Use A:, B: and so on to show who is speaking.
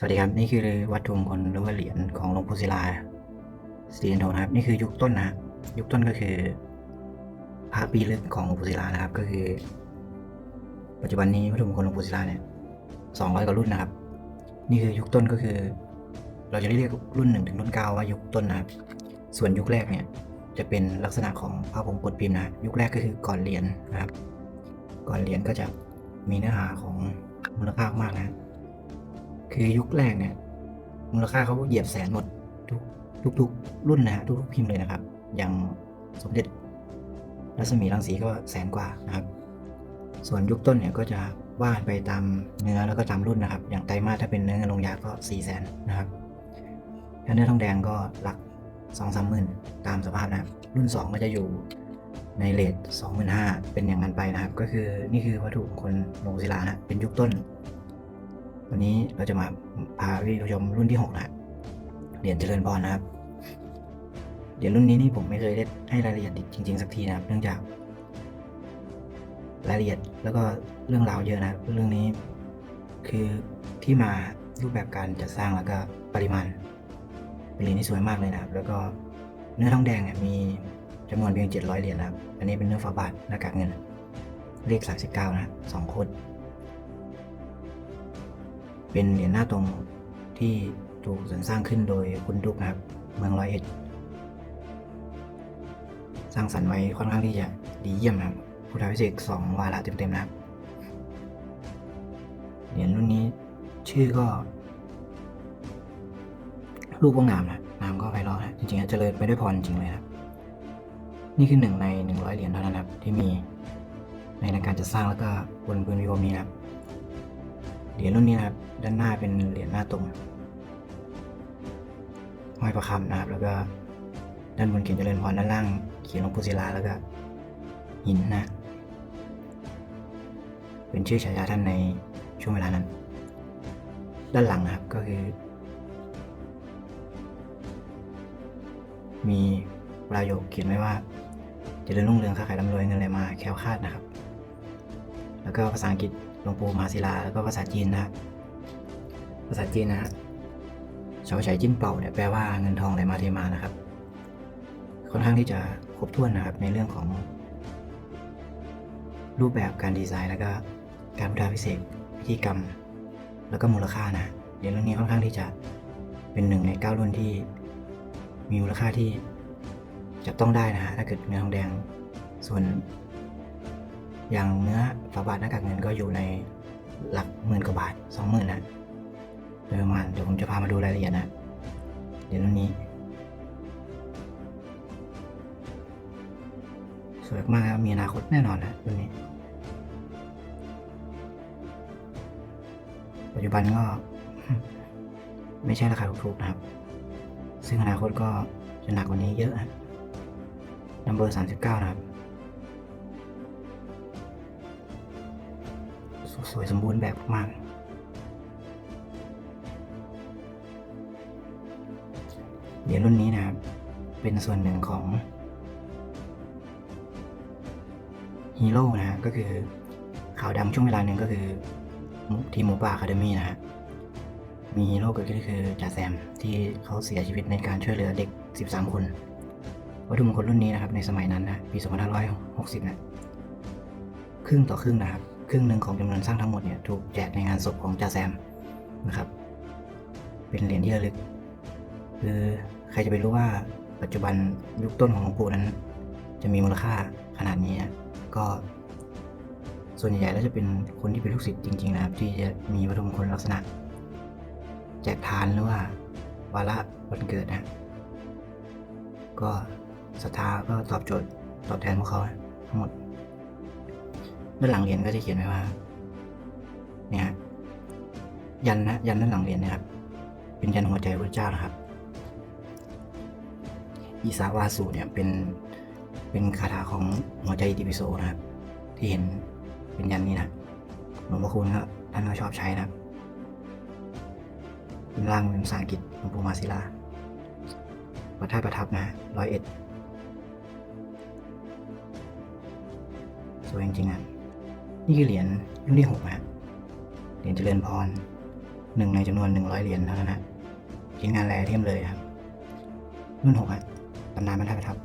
A: สวัสดีครับ นี่คือวัตถุมงคลหรือว่าเหรียญของหลวงปู่ศิลาสีเหรียญทนะครับ นี่คือยุคต้นนะฮะยุคต้นก็คือพระปีลึกของหลวงปู่ศิลานะครับ ก็คือ ปัจจุบันนี้วัตถุมงคลหลวงปู่ศิลาเนี่ยสองร้อยกว่ารุ่นนะครับ นี่คือยุคต้นก็คือ เราจะเรียกรุ่นหนึ่งถึงรุ่นเก้าว่ายุคต้นนะครับ ส่วนยุคแรกเนี่ยจะเป็นลักษณะของพระพรหมกดพิมพ์นะยุคแรกก็คือก่อนเหรียญนะครับ ก่อนเหรียญก็จะมีเนื้อหาของมูลค่ามากนะคื คือยุคแรกเนี่ยมูลค่าเขาเหยียบแสนหมดทุกทุกทุกรุ่นนะฮะทุกทุกพิมพ์เลยนะครับ อย่างสมเด็จรัศมีรังสีก็แสนกว่านะครับ ส่วนยุคต้นเนี่ยก็จะว่าไปตามเนื้อแล้วก็ตามรุ่นนะครับ อย่างไตรมาสถ้าเป็นเนื้อเงินลงยาก็4ี่แสนนะครับถ้าเนื้อทองแดงก็หลัก2องสามหมื่นตามสภาพนะครับ รุ่น 2 ก็จะอยู่ในเลทสองหมื่นห้าเป็นอย่างนั้นไปนะครับ ก็คือนี่คือวัตถุมงคลหลวงศิลานะเป็นยุคต้น วันนี้เราจะมาพาพี่ผู้ชมรุ่นที่6นะเหรียญเจริญพรนะครับ เหรียญรุ่นนี้นี่ผมไม่เคยได้ให้รายละเอียดจริง ๆ สักทีนะครับ เนื่องจาก รายละเอียดแล้วก็เรื่องราวเยอะนะเรื่องนี้ คือที่มารูปแบบการจัดสร้างแล้วก็ปริมาณเป็นเหรียญที่สวยมากเลยนะครับ แล้วก็เนื้อทองแดงเนี่ยมีจำนวนเพียง700เหรียญนะครับ อันนี้เป็นเนื้อฝาบาทหน้ากากเงิน เลข39นะสองคด เป็นเหรียญหน้าตรงที่ถูกสรรสร้างขึ้นโดยคุณดุกนะครับเมืองร้อยเอ็ด สร้างสรรค์ไว้ค่อนข้างที่จะดีเยี่ยมนะครับพุทธวิเศษสองวาระเต็มๆนะครับเหรียญรุ่นนี้ชื่อก็รูปว่างามนะนามก็ไพเราะนะจริงๆเจริญไปด้วยพรจริงเลยนะครับนี่คือหนึ่งในหนึ่งร้อยเหรียญเท่านั้นนะครับที่มีในการจัดสร้างแล้วก็บนพื้นวิวนี้นะครับ เหรียญรุ่นนี้นะครับ ด้านหน้าเป็นเหรียญหน้าตรงห้อยประคำนะครับ แล้วก็ด้านบนเขียนเจริญพรด้านล่างเขียนหลวงปู่ศิลาแล้วก็หินนะเป็นชื่อฉายาท่านในช่วงเวลานั้น ด้านหลังนะครับก็คือ มีประโยคเขียนไว้ว่าเจริญรุ่งเรืองค้าขายร่ำรวยเงินไหลมาแค้วคาดนะครับ แล้วก็ภาษาอังกฤษ หลวงปู่มหาศิลาแล้วก็ภาษาจีนนะภาษาจีนนะเฉาฉายจิ้นเป่าเนี่ยแปลว่าเงินทองไหลมาเทมานะครับ ค่อนข้างที่จะครบถ้วนนะครับในเรื่องของ รูปแบบการดีไซน์แล้วก็การพุทธาพิเศษพิธีกรรม แล้วก็มูลค่านะเหรียญรุ่นนี้ค่อนข้างที่จะเป็นหนึ่งในเก้ารุ่นที่ มีมูลค่าที่จับต้องได้นะฮะถ้าเกิดเนื้อทองแดงส่วน อย่างเนื้อฝาบาทหน้ากากเงินก็อยู่ในหลักหมื่นกว่าบาทสองหมื่นนะโดยประมาณเดี๋ยวผมจะพามาดูรายละเอียดนะ เดี๋ยวนี้ สวยมากครับมีอนาคตแน่นอนนะรุ่นนี้ ปัจจุบันก็ ไม่ใช่ราคาถูกๆนะครับ ซึ่งอนาคตก็จะหนักกว่านี้เยอะนะนัมเบอร์สามสิบเก้านะครับ สวยสมบูรณ์แบบมาก เหรียญรุ่นนี้นะครับ เป็นส่วนหนึ่งของฮีโร่นะฮะก็คือข่าวดังช่วงเวลาหนึ่งก็คือทีมหมูป่าอะคาเดมี่นะฮะมีฮีโร่เกิดขึ้นก็คือจ่าแซมที่เขาเสียชีวิตในการช่วยเหลือเด็ก 13 คน วัตถุมงคลรุ่นนี้นะครับในสมัยนั้นนะปี 2560 นะ ครึ่งต่อครึ่งนะครับ ครึ่งหนึ่งของจำนวนสร้างทั้งหมดเนี่ยถูกแจกในงานศพของจ่าแซมนะครับ เป็นเหรียญที่ระลึก คือใครจะไปรู้ว่าปัจจุบันยุคต้นของหลวงปู่นั้น จะมีมูลค่าขนาดนี้นะก็ ส่วนใหญ่แล้วจะเป็นคนที่เป็นลูกศิษย์จริง ๆ นะครับ ที่จะมีวัตถุมงคลลักษณะ แจกทานหรือว่าวาระวันเกิดนะก็ศรัทธาก็ตอบโจทย์ตอบแทนพวกเขาทั้งหมด ด้านหลังเหรียญก็จะเขียนไว้ว่า เนี่ยยันนะยันด้านหลังเหรียญนะครับ เป็นยันหัวใจพระเจ้านะครับอีสาวาสูเนี่ยเป็นเป็นคาถาของหัวใจอิติปิโสนะครับ ที่เห็นเป็นยันนี้นะหลวงพ่อคุณก็ท่านก็ชอบใช้นะครับเป็นร่างเป็นภาษาอังกฤษหลวงปู่มาศิลาวัดท่าประทับนะร้อยเอ็ดสวยจริงๆอะ นี่คือเหรียญรุ่นที่หกนะเหรียญเจริญพรหนึ่งในจำนวนหนึ่งร้อยเหรียญเท่านั้นฮะชิ้นงานแรเทียมเลยครับ รุ่นหกฮะตำนานบรรทัดประทับ